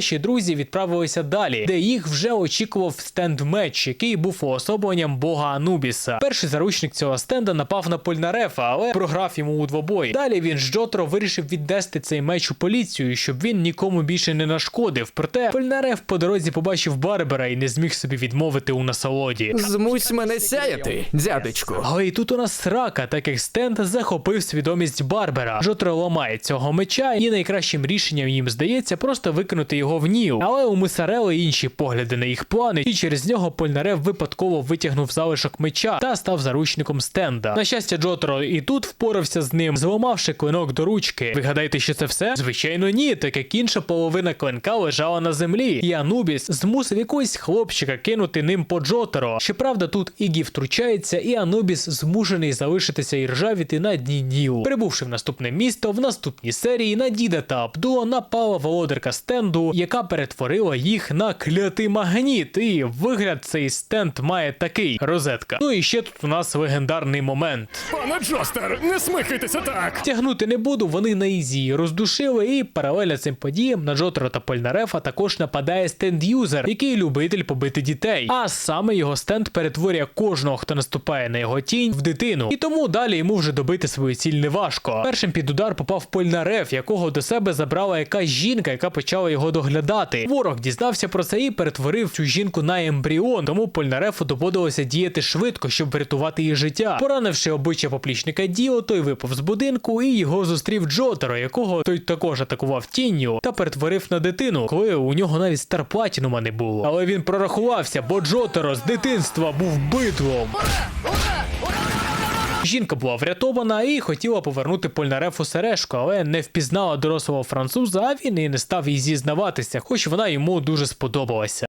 наші друзі відправилися далі, де їх вже очікував стенд-меч, який був уособленням бога Анубіса. Перший заручник цього стенда напав на Польнарефа, але програв йому у двобої. Далі він з Джотро вирішив віднести цей меч у поліцію, щоб він нікому більше не нашкодив. Проте Польнареф по дорозі побачив Барбера і не зміг собі відмовити у насолоді. Змусь мене сяяти, дядечку. Але і тут у нас срака, так як стенд захопив свідомість Барбера. Жотро ламає цього меча, і найкращим рішенням їм здається просто викинути його в ніл. Але у Мисарели інші погляди на їх плани, і через нього Польнарев випадково витягнув залишок меча та став заручником стенда. На щастя, Джотро і тут впорався з ним, зламавши клинок до ручки. Ви гадаєте, що це все? Звичайно, ні, так як інша половина клинка лежала на землі, і Анубіс змусив якогось хлопчика кинути ним по Джотеро. Щоправда, тут Ігі втручається, і Анубіс змушений залишитися і ржавіти на дні Нілу. Прибувши в наступне місто, в наступній серії на діда та Абдула напала володарка стенду, яка перетворила їх на клятий магніт. І вигляд цей стенд має такий розетка. Ну і ще тут у нас легендарний момент. Пане Джостер, не смикайтеся так! Тягнути не буду, вони на ізі роздушили, і паралельно цим подіям на Джотро та Польнарефа також нападає стенд-юзер, який любитель побити дітей. А саме його стенд перетворює кожного, хто наступає на його тінь, в дитину. І тому далі йому вже добити свою ціль не важко. Першим під удар попав Польнареф, якого до себе забрала якась жінка, яка почала його доглядати. Ворог дізнався про це і перетворив цю жінку на ембріон, тому Польнарефу доводилося діяти швидко, щоб врятувати її життя. Поранивши обличчя поплічника Діо, той випав з будинку і його зустрів Джотеро, якого той також атакував тінню та перетворив на дитину, коли у нього навіть стар платінума не було. Але він прорахувався, бо Джотеро з дитинства був битлом. Жінка була врятована і хотіла повернути Польнарефу сережку, але не впізнала дорослого француза, а він і не став їй зізнаватися, хоч вона йому дуже сподобалася.